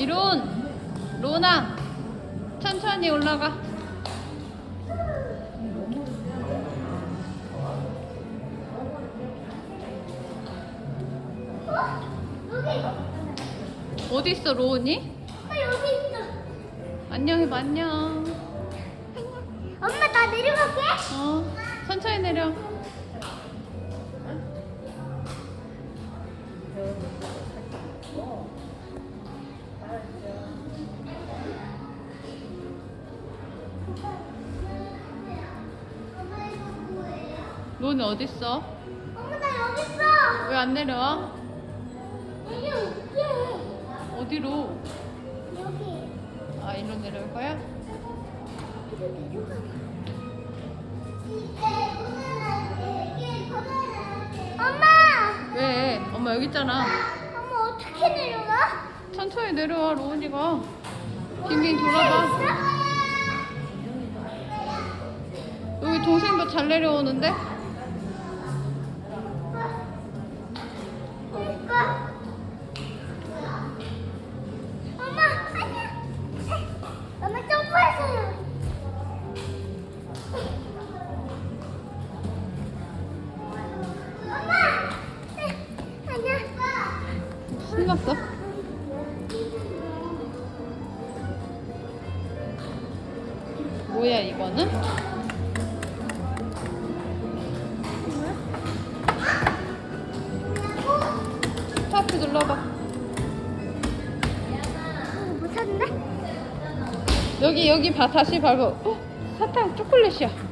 이론 로나 천천히 올라가. 어디 있어 로운이? 아, 여기 있어. 안녕 해봐 안녕 안녕. 엄마, 나 내려갈게. 어 천천히 내려 로운이 어디 있어? 엄마, 나 여기 있어. 왜 안 내려와? 내려올게. 어디로? 여기. 아 일로 내려올 거야? 엄마! 왜? 엄마 여기 있잖아 엄마 어떻게 내려가? 천천히 내려와 로운이가 빙빙 돌아봐 여기 동생도 잘 내려오는데? 신났어? 뭐야 이거는? 스타트 눌러봐 못하는데? 여기 여기 봐 다시 밟아 어? 사탕 초콜릿이야